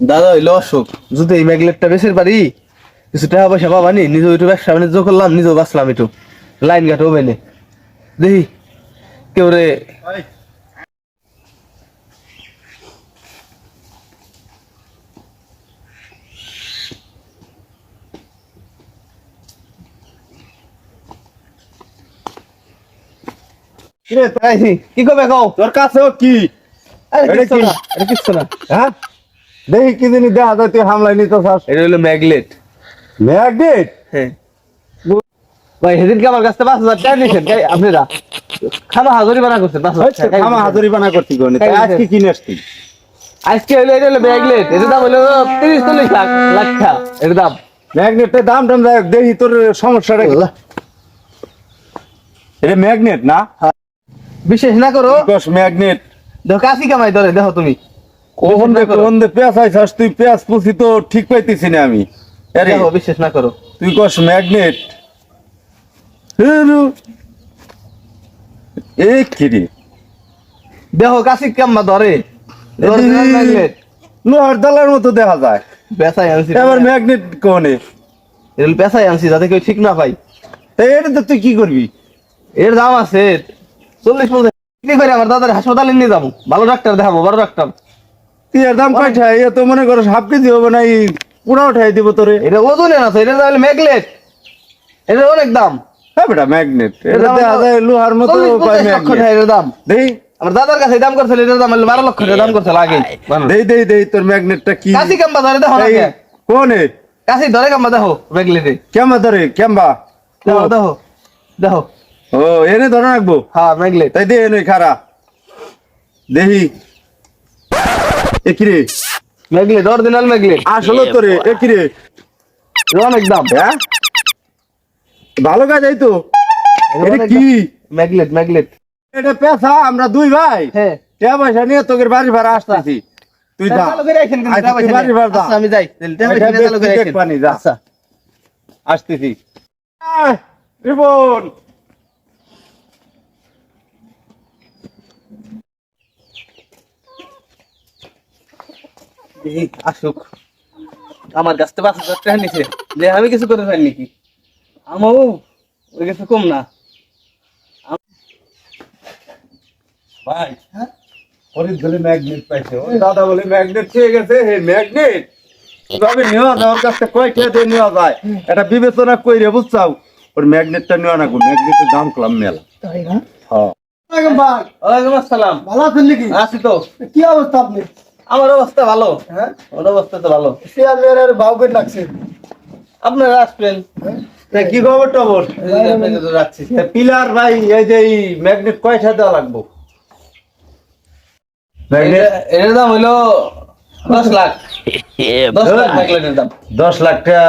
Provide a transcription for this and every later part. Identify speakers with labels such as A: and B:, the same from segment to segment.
A: দাদা হইল অশোক যদি এই ম্যাগলেটটা বেশির পারি কিছু টাকা পয়সা পাবানি নিজে একটু ব্যবসা বাণিজ্য করলাম নিজেও বাঁচলাম একটু। লাইন ঘাট হবে না দেখি কেউ রে কি কবে কও?
B: তোর কাছেও কি?
A: আরে
B: এটা
A: কিচ্ছু
B: কি?
A: না এটা কিচ্ছু না।
B: হ্যাঁ? দেখি কি জিনিস দেখা যায় তুই হামলাই নিতে চাস।
A: এটা হলো ম্যাগলেট
B: ম্যাগনেট?
A: হ্যাঁ। ভাই সেদিনকে আমার কাছে পাঁচ হাজার টাকা নিয়েছেন। তাই আপনারা? খামা হাজরি বানা করছেন পাঁচ হাজার টাকা।
B: আমা হাজারি বানা করতি কোন
A: তাই
B: আজকে কি নেসতি
A: আজকে হইল এটা হলো ম্যাগলেট এটার দাম হলো তিরিশ চল্লিশ লাখ লাখ টাকা। এটার দাম।
B: ম্যাগনেটের দাম টাম দেখ দেখি তোর সমস্যাটা কি। এটা ম্যাগনেট না?
A: বিশেষ না করো।
B: ম্যাগনেট।
A: দেখো কাশি কামাই ধরে দেখো তুমি।
B: কোন দে
A: না করো।
B: কোন দে পেঁয়াজ আইছাস তুই পেঁয়াজ পুষি তো ঠিক পাইতেছি না আমি। আরে
A: না করো?
B: তুই কস ম্যাগনেট। এ
A: ধরে?
B: লোহার দালার মতো দেখা যায়।
A: আনছি
B: এবার ম্যাগনেট কোনে?
A: আনছি যাতে কেউ ঠিক না পাই
B: এটা তো তুই কি করবি?
A: এর দাম আছে চল্লিশ পঞ্চাশ। করে আমার দাদার হাসপাতালে নিয়ে যাব? ভালো ডাক্তার দেখাবো বড় ডাক্তার।
B: তুই এর দাম কয়টা? এ তো মনে করো হাফ কেজি হবে না এই পুরা উঠাই দিব তোরে।
A: এটা ওজনে আছে এটা তাহলে ম্যাগলেট এটা অনেক দাম।
B: হ্যাঁ বেটা ম্যাগনেট এটা দেখা যায় লোহার মতো ম্যাগনেট
A: এটার দাম।
B: দেই।
A: আমার দাদার কাছে দাম করছিল এটার দাম বারো লক্ষ টাকা দাম করছিল আগে।
B: দেই দেই দেই তোর ম্যাগনেটটা কি?
A: কাশি কাম্বা ধরে দেখো না?
B: কোনে?
A: কাশি ধরে কাম্বা দেখো ম্যাগলেটে
B: কেমবা ধরে কেমবা।
A: দেখো দেখো দেখো।
B: ও এনে ধরে রাখব?
A: হ্যাঁ ম্যাগলেট
B: তাই দে এনে খারা দেহি। এ কি রে
A: ম্যাগলেট অরিজিনাল ম্যাগলেট
B: আসলে তোরে এ কি রে
A: এটা অনেক দাম।
B: হ্যাঁ ভালো কাজ এই তো। এটা কি?
A: ম্যাগলেট ম্যাগলেট
B: এটা পেশা আমরা দুই ভাই।
A: হ্যাঁ।
B: টাকা পয়সা নিয়ে তোকে বাড়ি ভাড়া আসতেছি। তুই যা। আচ্ছা, বাড়ি ভাড়া
A: আচ্ছা, আমি যাই।
B: পানি, যা।
A: আচ্ছা।
B: আসতেছি। আয়,
A: দেখি আসুক। আমার কাছ থেকে পাঁচ হাজার টাকা নিছে। যে আমি কিছু করে পারি নাকি? আমাও ওই কাছে কম না।
B: ভাই বলে ম্যাগনেট পাইছে। ওই দাদা বলে ম্যাগনেট পেয়ে গেছে। হে ম্যাগনেট? কীভাবে নেওয়া যায় ওর কয় টাকা নেওয়া যায়? এটা বিবেচনা কইরে বুঝছাও? ওর ম্যাগনেটটা নেওয়া না গো ম্যাগনেটের দাম কলাম মেলা।
C: তাই না?
B: হ্যাঁ।
C: ওয়ালাইকুম
A: ওয়ালাইকুম আসসালাম।
C: ভালো আছেন নাকি?
A: আছি তো।
C: কি অবস্থা আপনি
A: আমার অবস্থা ভালো।
C: হ্যাঁ?
A: ওর অবস্থা তো ভালো।
C: চেয়ারম্যানের বাউকে লাগছে
A: আপনারা আসবেন।
B: তা কি খবর টবর?
A: রাখছি।
B: পিলার ভাই এই যে এই ম্যাগনেট কয়টা দেওয়া লাগবো?
A: এর দাম হইল দশ লাখ। দশ লাখ দাম।
B: দশ লাখ টাকা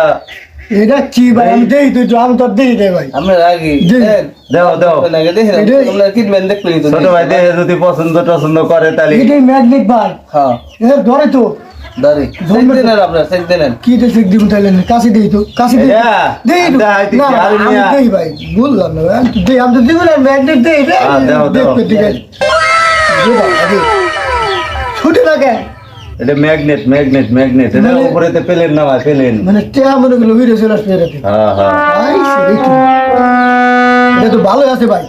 C: এটা কি ভাই? আমি দেই তো আমি তো দেই দে ভাই। জি।
A: দেন।
B: দাও দাও।
A: দেখেন
C: এটা-
A: আপনারা কিনবেন তো
B: ছোট ভাই দেখে যদি পছন্দ টছন্দ করে তাহলে
C: এটাই ম্যাগনেট ভাই
A: হ্যাঁ।
C: এটা ধরে তো।
A: দাঁড়ি সেক দেন আর আপনারা সেক দেন
C: কি তো ঠিক দিব তাইলে কাছে দেই তো কাছে দেই। দেই তো। না আমি দেই ভাই বললাম না ভাই, দেই আমি তো দিব না ম্যাগনেট দেই রে
B: হ্যাঁ, দাও, দাও।
C: ঠিক আছে। ছুটে কেন
B: এটা ম্যাগনেট ম্যাগনেট ম্যাগনেট এটা
C: উপরে
B: তে পেলেন না ভাই পেলেন।
C: মানে টেয়া মনে গুলো ভিডিও চলে আসবে
B: হ্যাঁ হ্যাঁ।
C: এটা তো ভালো আছে ভাই।